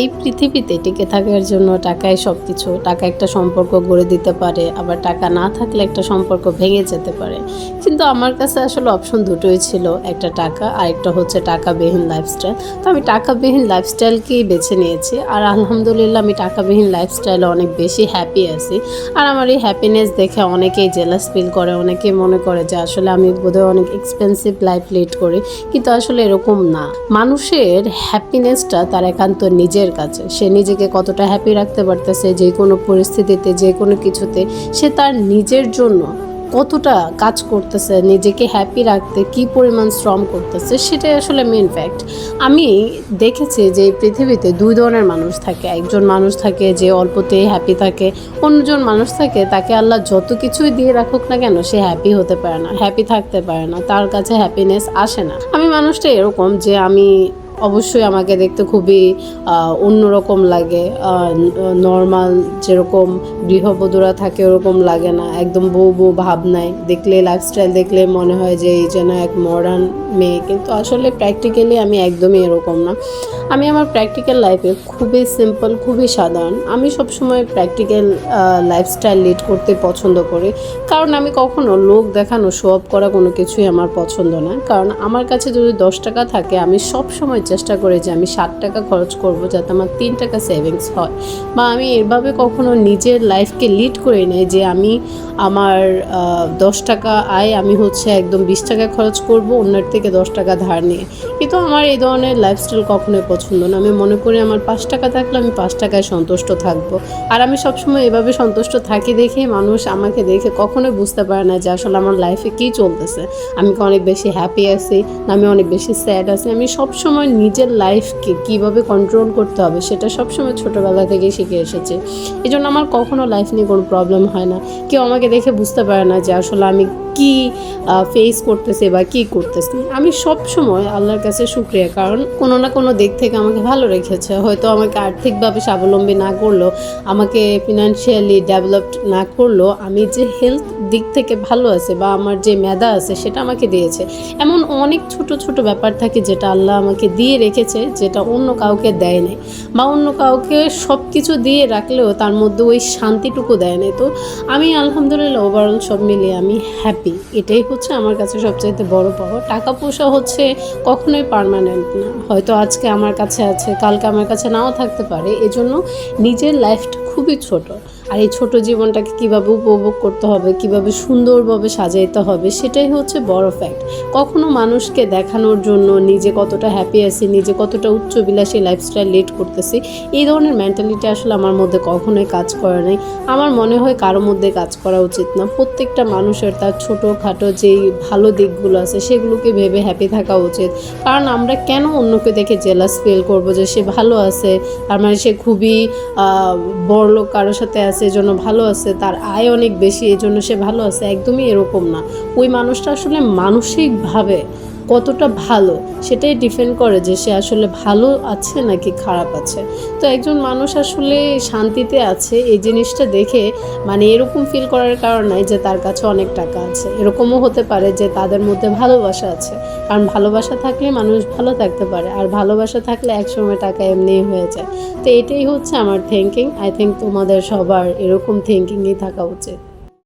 এই পৃথিবীতে টিকে থাকার জন্য টাকাই সব কিছু টাকা একটা সম্পর্ক গড়ে দিতে পারে, আবার টাকা না থাকলে একটা সম্পর্ক ভেঙে যেতে পারে। কিন্তু আমার কাছে আসলে অপশন দুটোই ছিল, একটা টাকা আর একটা হচ্ছে টাকাবিহীন লাইফস্টাইল তো আমি টাকাবিহীন লাইফস্টাইলকেই বেছে নিয়েছি আর আলহামদুলিল্লাহ আমি টাকাবিহীন লাইফস্টাইলে অনেক বেশি হ্যাপি আছি। আর আমার এই হ্যাপিনেস দেখে অনেকেই জেলাস ফিল করে, অনেকেই মনে করে যে আসলে আমি বোধহয় অনেক এক্সপেন্সিভ লাইফ লিড করি। কিন্তু আসলে এরকম না। মানুষের হ্যাপিনেসটা তার একান্ত নিজের কাছে। সে নিজেকে কতটা হ্যাপি রাখতে পারতেছে, যে কোনো পরিস্থিতিতে, যে কোনো কিছুতে, সে তার নিজের জন্য কতটা কাজ করতেছে, নিজেকে হ্যাপি রাখতে কি পরিমাণ শ্রম করতেছে, সেটাই আসলে মেন ফ্যাক্ট আমি দেখেছি যে পৃথিবীতে দুই ধরনের মানুষ থাকে। একজন মানুষ থাকে যে অল্পতেই হ্যাপি থাকে, অন্যজন মানুষ থাকে, তাকে আল্লাহ যত কিছুই দিয়ে রাখুক না কেন, সে হ্যাপি হতে পারে না হ্যাপি থাকতে পারে না, তার কাছে হ্যাপিনেস আসে না। আমি মানুষটা এরকম যে আমি অবশ্যই আমাকে দেখতে খুবই অন্যরকম লাগে। নর্মাল যেরকম গৃহবধূরা থাকে ওরকম লাগে না। একদম বউ বউ ভাব নাই। দেখলে লাইফস্টাইল দেখলে মনে হয় যে এই যেন এক মডার্ন মেয়ে। কিন্তু আসলে প্র্যাকটিক্যালি আমি একদমই এরকম না। আমি আমার প্র্যাকটিক্যাল লাইফে খুবই সিম্পল খুবই সাধারণ। আমি সবসময় প্র্যাকটিক্যাল লাইফস্টাইল লিড করতে পছন্দ করি। কারণ আমি কখনো লোক দেখানো শো অফ করা কোনো কিছুই আমার পছন্দ না। কারণ আমার কাছে যদি দশ টাকা থাকে, আমি সব সময় চেষ্টা করি যে আমি ষাট টাকা খরচ করব যাতে আমার তিন টাকা সেভিংস হয়। বা আমি এভাবে কখনো নিজের লাইফকে লিড করে নেই যে আমি আমার দশ টাকা আয় আমি হচ্ছে একদম বিশ টাকা খরচ করব, অন্যের থেকে দশ টাকা ধার নিয়ে। কিন্তু আমার এই ধরনের লাইফস্টাইল কখনোই পছন্দ না। আমি মনে করি আমার পাঁচ টাকা থাকলে আমি পাঁচ টাকায় সন্তুষ্ট থাকব। আর আমি সবসময় এভাবে সন্তুষ্ট থাকি দেখে মানুষ আমাকে দেখে কখনোই বুঝতে পারে না যে আসলে আমার লাইফে কী চলতেছে। আমি অনেক বেশি হ্যাপি আছি আমি অনেক বেশি স্যাড আছি। আমি সবসময় নিজের লাইফকে কীভাবে কন্ট্রোল করতে হবে, সেটা সবসময় ছোটোবেলা থেকেই শিখে এসেছে। এই জন্য আমার কখনও লাইফ নিয়ে কোনো প্রবলেম হয় না। কেউ আমাকে দেখে বুঝতে পারে না যে আসলে আমি কি ফেস করতেছে বা কি করতেছি। আমি সব সময় আল্লাহর কাছে শুক্রিয়া, কারণ কোনো না কোনো দিক থেকে আমাকে ভালো রেখেছে। হয়তো আমাকে আর্থিকভাবে স্বাবলম্বী না করলেও, আমাকে ফিনান্সিয়ালি ডেভেলপড না করলেও, আমি যে হেলথ দিক থেকে ভালো আছে বা আমার যে মেধা আছে, সেটা আমাকে দিয়েছে। এমন অনেক ছোট ছোট ব্যাপার থাকে যেটা আল্লাহ আমাকে দিয়ে রেখেছে যেটা অন্য কাউকে দেয় নাই বা অন্য কাউকে সব কিছু দিয়ে রাখলেও তার মধ্যে ওই শান্তিটুকু দেয় নাই। তো আমি আলহামদুলিল্লাহ ওভারঅল সব মিলিয়ে আমি হ্যাপি এটাই হচ্ছে আমার কাছে সবচাইতে বড় পাওয়া। টাকা পয়সা হচ্ছে কখনোই পার্মানেন্ট না। হয়তো আজকে আমার কাছে আছে, কালকে আমার কাছে নাও থাকতে পারে। এজন্য নিজের লাইফটা খুবই ছোট। আর এই ছোট জীবনটাকে কীভাবে উপভোগ করতে হবে, কীভাবে সুন্দরভাবে সাজাইতে হবে, সেটাই হচ্ছে বড় ফ্যাক্ট কখনো মানুষকে দেখানোর জন্য নিজে কতটা হ্যাপি আছি, নিজে কতটা উচ্চবিলাসী লাইফস্টাইল লিড করতেছি, এই ধরনের মেন্টালিটি আসলে আমার মধ্যে কখনোই কাজ করে নাই। আমার মনে হয় কারও মধ্যে কাজ করা উচিত না। প্রত্যেকটা মানুষের তার ছোটোখাটো যেই ভালো দিকগুলো আছে, সেগুলোকে ভেবে হ্যাপি থাকা উচিত। কারণ আমরা কেন অন্যকে দেখে জেলাস ফিল করব যে সে ভালো আছে, তার মানে সে খুবই বড় লোক কারোর সাথে আছে এজন্য ভালো আছে, তার আয় অনেক বেশি, এজন্য সে ভালো আছে, একদমই এরকম না। ওই মানুষটা আসলে মানসিকভাবে কতটা ভালো সেটাই ডিপেন্ড করে যে সে আসলে ভালো আছে নাকি খারাপ আছে। তো একজন মানুষ আসলে শান্তিতে আছে, এই জিনিসটা দেখে মানে এরকম ফিল করার কারণ যে তার কাছে অনেক টাকা আছে। এরকমও হতে পারে যে তাদের মধ্যে ভালোবাসা আছে। কারণ ভালোবাসা থাকলে মানুষ ভালো থাকতে পারে, আর ভালোবাসা থাকলে একসময় টাকা এমনিই হয়ে যায়। তো এটাই হচ্ছে আমার থিঙ্কিং আই থিঙ্ক তোমাদের সবার এরকম থিঙ্কিংই থাকা উচিত।